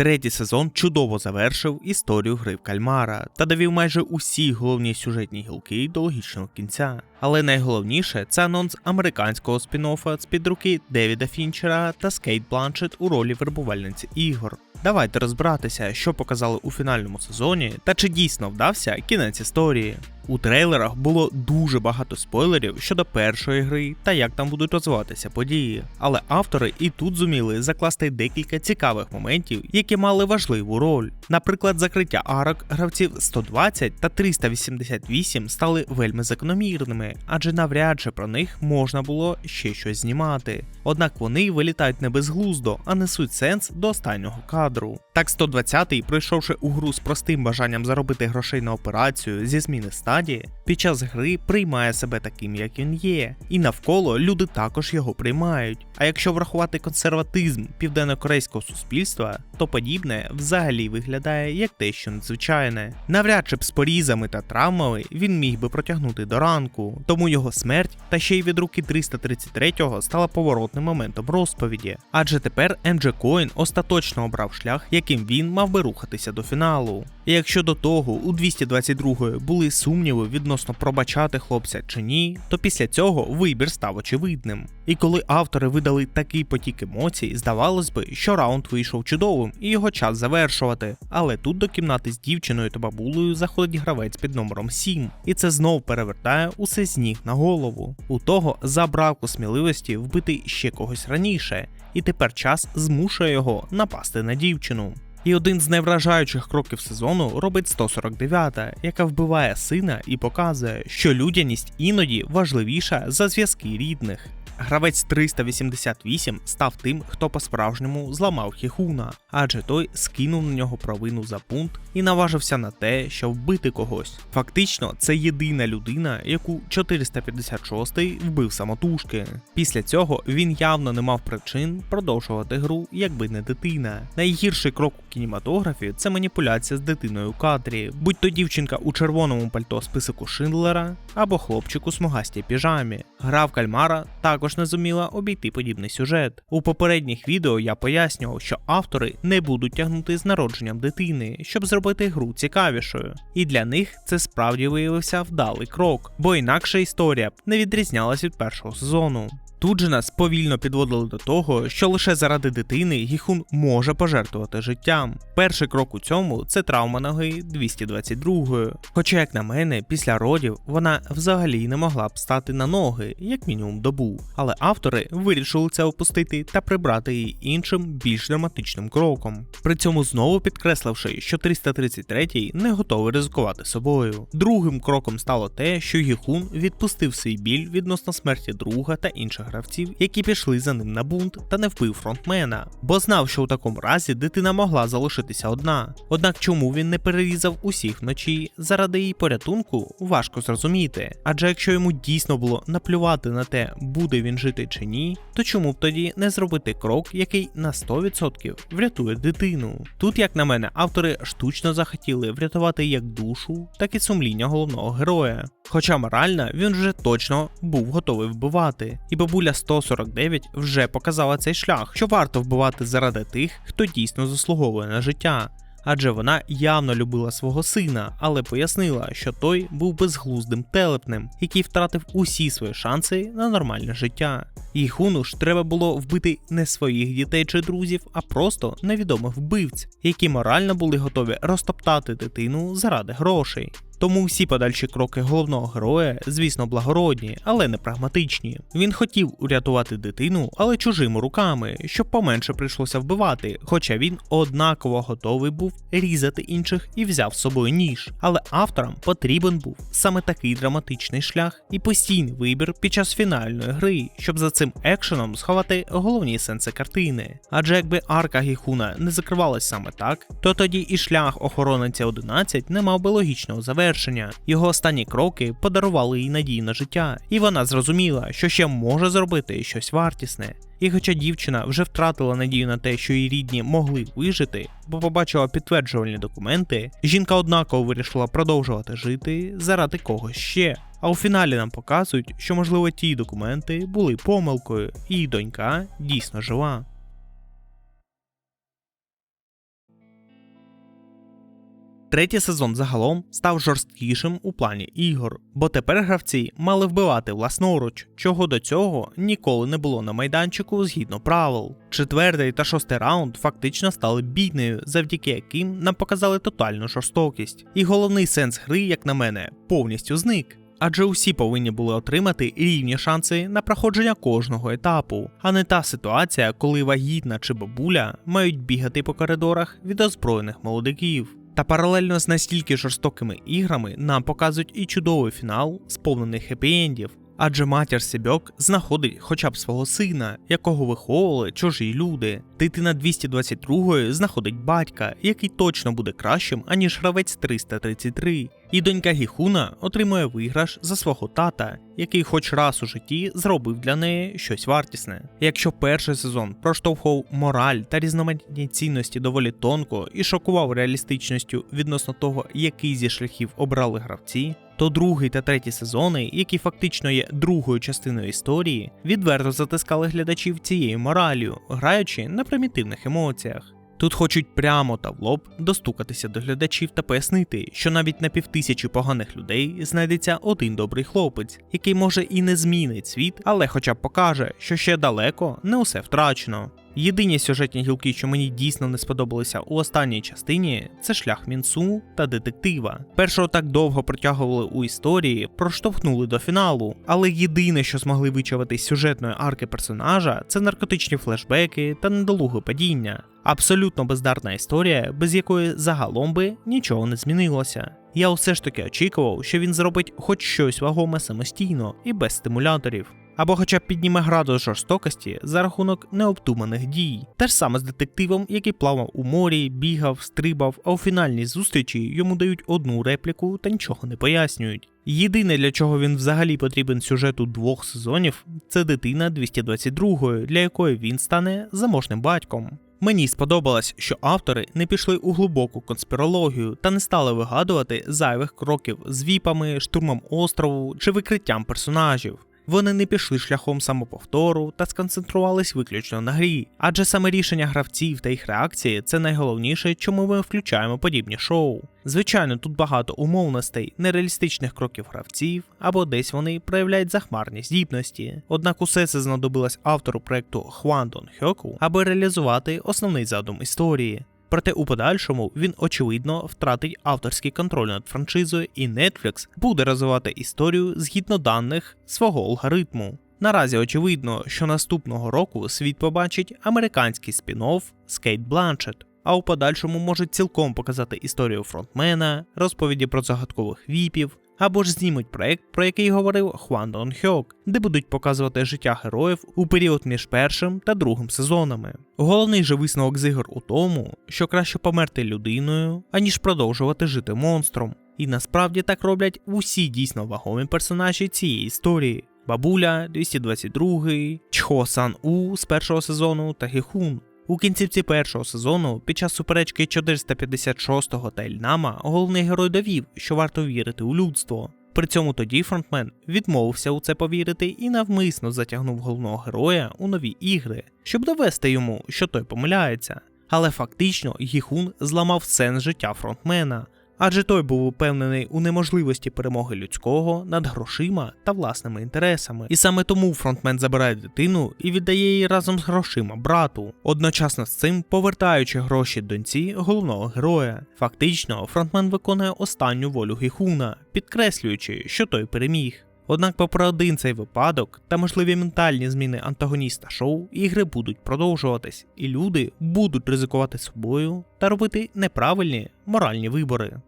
Третій сезон чудово завершив історію гри в кальмара та довів майже усі головні сюжетні гілки до логічного кінця. Але найголовніше це анонс американського спін-оффа з-під руки Девіда Фінчера та Скейт Бланшет у ролі вербувальниці ігор. Давайте розбиратися, що показали у фінальному сезоні, та чи дійсно вдався кінець історії. У трейлерах було дуже багато спойлерів щодо першої гри та як там будуть розвиватися події. Але автори і тут зуміли закласти декілька цікавих моментів, які мали важливу роль. Наприклад, закриття арок гравців 120 та 388 стали вельми закономірними, адже навряд чи про них можна було ще щось знімати. Однак вони вилітають не безглуздо, а несуть сенс до останнього кадру. Так 120-й, пройшовши у гру з простим бажанням заробити грошей на операцію зі зміни стадії, під час гри приймає себе таким, як він є, і навколо люди також його приймають. А якщо врахувати консерватизм південно-корейського суспільства, то подібне взагалі виглядає як те, що надзвичайне. Навряд чи б з порізами та травмами він міг би протягнути до ранку, тому його смерть та ще й від руки 333-го стала поворотним моментом розповіді. Адже тепер MJ Coin остаточно обрав шлях, яким він мав би рухатися до фіналу. І якщо до того у 222 були сумніви відносно пробачати хлопця чи ні, то після цього вибір став очевидним. І коли автори видали такий потік емоцій, здавалось би, що раунд вийшов чудовим і його час завершувати. Але тут до кімнати з дівчиною та бабулею заходить гравець під номером 7, і це знов перевертає усе з ніг на голову. У того забравку сміливості вбити ще когось раніше, і тепер час змушує його напасти на дівчину. І один з найвражаючих кроків сезону робить 149, яка вбиває сина і показує, що людяність іноді важливіша за зв'язки рідних. Гравець 388 став тим, хто по-справжньому зламав Хіхуна, адже той скинув на нього провину за пункт і наважився на те, щоб вбити когось. Фактично, це єдина людина, яку 456-й вбив самотужки. Після цього він явно не мав причин продовжувати гру, якби не дитина. Найгірший крок у кінематографі це маніпуляція з дитиною в кадрі, будь то дівчинка у червоному пальто списку Шиндлера або хлопчик у смугастій піжамі. Гра в кальмара також не зуміла обійти подібний сюжет. У попередніх відео я пояснював, що автори не будуть тягнути з народженням дитини, щоб зробити гру цікавішою. І для них це справді виявився вдалий крок, бо інакше історія б не відрізнялась від першого сезону. Тут же нас повільно підводили до того, що лише заради дитини Гіхун може пожертвувати життям. Перший крок у цьому це травма ноги 222. Хоча, як на мене, після родів вона взагалі не могла б стати на ноги, як мінімум добу. Але автори вирішили це опустити та прибрати її іншим більш драматичним кроком. При цьому знову підкресливши, що 333 не готовий ризикувати собою. Другим кроком стало те, що Гіхун відпустив свій біль відносно смерті друга та інших гравців, які пішли за ним на бунт та не вбив фронтмена, бо знав, що у такому разі дитина могла залишитися одна. Однак чому він не перерізав усіх вночі заради її порятунку, важко зрозуміти. Адже якщо йому дійсно було наплювати на те, буде він жити чи ні, то чому б тоді не зробити крок, який на 100% врятує дитину? Тут, як на мене, автори штучно захотіли врятувати як душу, так і сумління головного героя. Хоча морально він вже точно був готовий вбивати, і бабуля 149 вже показала цей шлях, що варто вбивати заради тих, хто дійсно заслуговує на життя. Адже вона явно любила свого сина, але пояснила, що той був безглуздим телепнем, який втратив усі свої шанси на нормальне життя. І Хуну ж треба було вбити не своїх дітей чи друзів, а просто невідомих вбивць, які морально були готові розтоптати дитину заради грошей. Тому всі подальші кроки головного героя, звісно, благородні, але не прагматичні. Він хотів урятувати дитину, але чужими руками, щоб поменше прийшлося вбивати, хоча він однаково готовий був різати інших і взяв з собою ніж. Але авторам потрібен був саме такий драматичний шлях і постійний вибір під час фінальної гри, щоб за цим екшеном сховати головні сенси картини. Адже якби арка Гіхуна не закривалась саме так, то тоді і шлях охоронця 11 не мав би логічного завершення завершення. Його останні кроки подарували їй надію на життя, і вона зрозуміла, що ще може зробити щось вартісне. І хоча дівчина вже втратила надію на те, що її рідні могли вижити, бо побачила підтверджувальні документи, жінка однаково вирішила продовжувати жити заради когось ще. А у фіналі нам показують, що можливо ті документи були помилкою, і її донька дійсно жива. Третій сезон загалом став жорсткішим у плані ігор, бо тепер гравці мали вбивати власноруч, чого до цього ніколи не було на майданчику згідно правил. Четвертий та шостий раунд фактично стали біднею, завдяки яким нам показали тотальну жорстокість. І головний сенс гри, як на мене, повністю зник. Адже усі повинні були отримати рівні шанси на проходження кожного етапу, а не та ситуація, коли вагітна чи бабуля мають бігати по коридорах від озброєних молодиків. Та паралельно з настільки жорстокими іграми нам показують і чудовий фінал, сповнений хеппі-ендів. Адже матір Себьок знаходить хоча б свого сина, якого виховували чужі люди. Дитина 222 знаходить батька, який точно буде кращим, аніж гравець 333. І донька Гіхуна отримує виграш за свого тата, який хоч раз у житті зробив для неї щось вартісне. Якщо перший сезон проштовхував мораль та різноманітні цінності доволі тонко і шокував реалістичністю відносно того, який зі шляхів обрали гравці, то другий та третій сезони, які фактично є другою частиною історії, відверто затискали глядачів цією моралью, граючи на примітивних емоціях. Тут хочуть прямо та в лоб достукатися до глядачів та пояснити, що навіть на півтисячі поганих людей знайдеться один добрий хлопець, який може і не змінить світ, але хоча б покаже, що ще далеко не усе втрачено. Єдині сюжетні гілки, що мені дійсно не сподобалися у останній частині, це шлях Мінсу та детектива. Першого так довго протягували у історії, проштовхнули до фіналу, але єдине, що змогли вичавити з сюжетної арки персонажа, це наркотичні флешбеки та недолуге падіння. Абсолютно бездарна історія, без якої загалом би нічого не змінилося. Я усе ж таки очікував, що він зробить хоч щось вагоме самостійно і без стимуляторів. Або хоча б підніме градус жорстокості за рахунок необдуманих дій. Те ж саме з детективом, який плавав у морі, бігав, стрибав, а у фінальній зустрічі йому дають одну репліку та нічого не пояснюють. Єдине, для чого він взагалі потрібен сюжету двох сезонів, це дитина 222, для якої він стане заможним батьком. Мені сподобалось, що автори не пішли у глибоку конспірологію та не стали вигадувати зайвих кроків з віпами, штурмом острову чи викриттям персонажів. Вони не пішли шляхом самоповтору та сконцентрувались виключно на грі, адже саме рішення гравців та їх реакції це найголовніше, чому ми включаємо подібні шоу. Звичайно, тут багато умовностей, нереалістичних кроків гравців, або десь вони проявляють захмарні здібності. Однак усе це знадобилось автору проекту Хван Дон Хьоку, аби реалізувати основний задум історії. Проте у подальшому він очевидно втратить авторський контроль над франшизою, і Netflix буде розвивати історію згідно даних свого алгоритму. Наразі очевидно, що наступного року світ побачить американський спін-офф з Кейт Бланшет, а у подальшому можуть цілком показати історію фронтмена, розповіді про загадкових віпів, або ж знімуть проект, про який говорив Хван Дон Хьок, де будуть показувати життя героїв у період між першим та другим сезонами. Головний же висновок з ігор у тому, що краще померти людиною, аніж продовжувати жити монстром. І насправді так роблять усі дійсно вагомі персонажі цієї історії. Бабуля 222, Чхо Сан У з першого сезону та Гіхун. У кінцівці першого сезону, під час суперечки 456-го та Ельнама, головний герой довів, що варто вірити у людство. При цьому тоді фронтмен відмовився у це повірити і навмисно затягнув головного героя у нові ігри, щоб довести йому, що той помиляється. Але фактично Гіхун зламав сенс життя фронтмена, адже той був упевнений у неможливості перемоги людського над грошима та власними інтересами. І саме тому фронтмен забирає дитину і віддає її разом з грошима брату, одночасно з цим повертаючи гроші доньці головного героя. Фактично, фронтмен виконує останню волю Гіхуна, підкреслюючи, що той переміг. Однак, попри один цей випадок та можливі ментальні зміни антагоніста шоу, ігри будуть продовжуватись, і люди будуть ризикувати собою та робити неправильні моральні вибори.